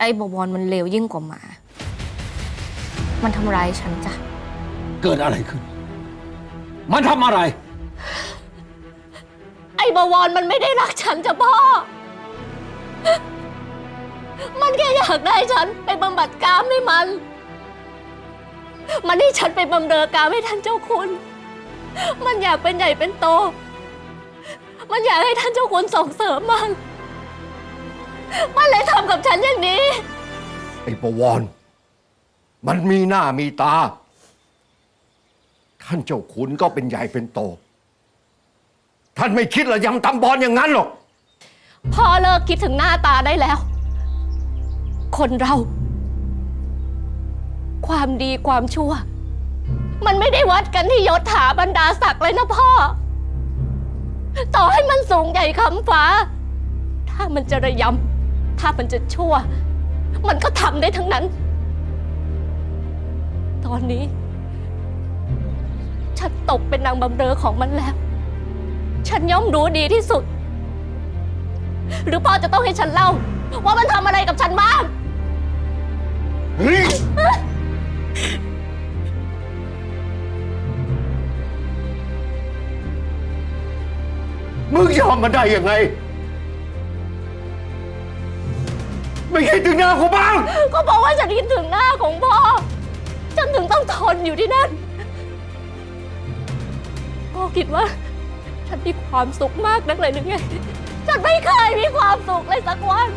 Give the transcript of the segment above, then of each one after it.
ไอ้บวรมันเลวยิ่งกว่าหมา มันทำร้ายฉันจ้ะ เกิดอะไรขึ้น มันทำอะไร ไอ้บวรมันไม่ได้รักฉันจ้ะพ่อ มันแค่อยากได้ฉันไปบำบัดกามให้มัน มันให้ฉันไปบำเรอกามให้ท่านเจ้าคุณ มันอยากเป็นใหญ่เป็นโต มันอยากให้ท่านเจ้าคุณส่งเสริมมัน มันเลยทำกับฉันอย่างนี้ ไอ้ประวรมันมีหน้ามีตา ท่านเจ้าขุนก็เป็นใหญ่เป็นโต ท่านไม่คิดระยำตำบอลอย่างนั้นหรอก พ่อเลิกคิดถึงหน้าตาได้แล้ว คนเรา ความดีความชั่ว มันไม่ได้วัดกันที่ยศถาบรรดาศักดิ์เลยนะพ่อ ต่อให้มันสูงใหญ่คำฟ้า ถ้ามันจะระยำ ถ้ามันจะชั่ว มันก็ทำได้ทั้งนั้น ตอนนี้ ฉันตกเป็นนางบำเรอของมันแล้ว ฉันย่อมรู้ดีที่สุด หรือพ่อจะต้องให้ฉันเล่า ว่ามันทำอะไรกับฉันบ้างเฮ้ยมึงยอมมันได้ยังไง ไม่คิดถึงหน้ากูบ้าง ก็เพราะว่าฉันคิดถึงหน้าของพ่อ ฉันถึงต้องทนอยู่ที่นั่น พ่อคิดว่า ฉันมีความสุขมากนักเลยหรือไง ฉันไม่เคยมีความสุขเลยสักวัน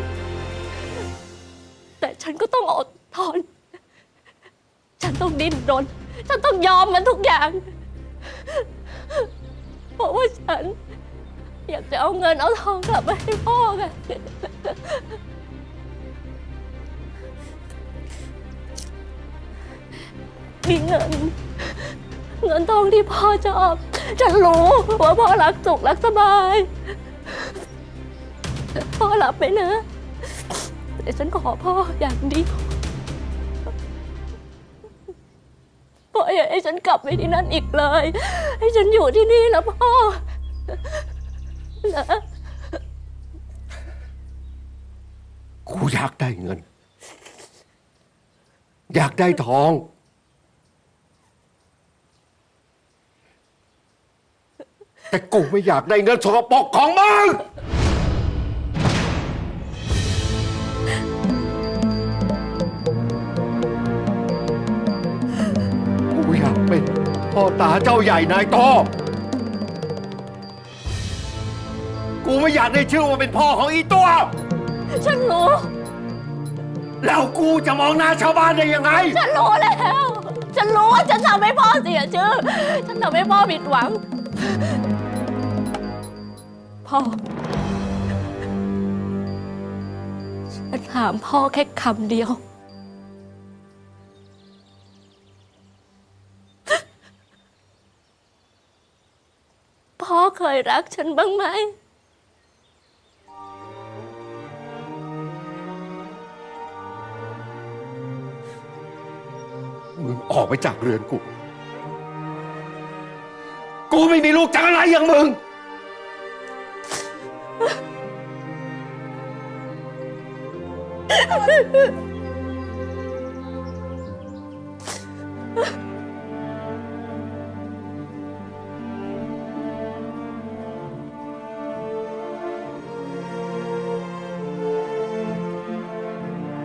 แต่ฉันก็ต้องอดทน ฉันต้องดิ้นรน ฉันต้องยอมมันทุกอย่าง เพราะว่าฉัน อยากจะเอาเงินเอาทองกลับมาให้พ่อไง มีเงิน เงินทองที่พ่อชอบ ฉันรู้ว่าพ่อรักสุขรักสบาย พ่อรับไปนะแต่ฉันขอพ่ออย่างเดียวพ่ออย่าให้ฉันกลับไปที่นั่นอีกเลย ให้ฉันอยู่ที่นี่แล้วพ่อนะกูอยากได้เงิน อยากได้ทอง แต่กูไม่อยากได้เงินสกปรกของมึง กูอยากเป็นพ่อตาเจ้าใหญ่นายโตกูไม่อยากได้ชื่อว่าเป็นพ่อของอีตัว ฉันรู้ แล้วกูจะมองหน้าชาวบ้านได้ยังไง ฉันรู้แล้ว ฉันรู้ว่าฉันทำให้พ่อเสียชื่อ ฉันทำให้พ่อผิดหวัง พ่อ ฉันถามพ่อแค่คำเดียว พ่อเคยรักฉันบ้างไหม มึงออกไปจากเรือนกู กูไม่มีลูกจากอะไรอย่างมึง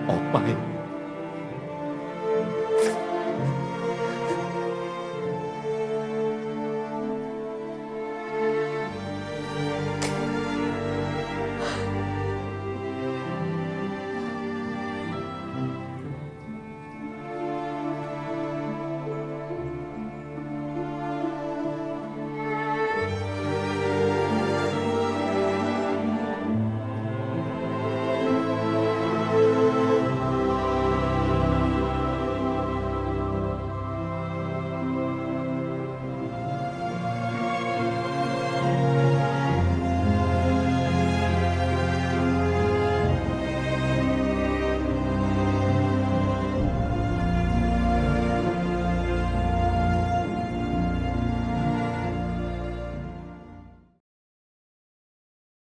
ออกไป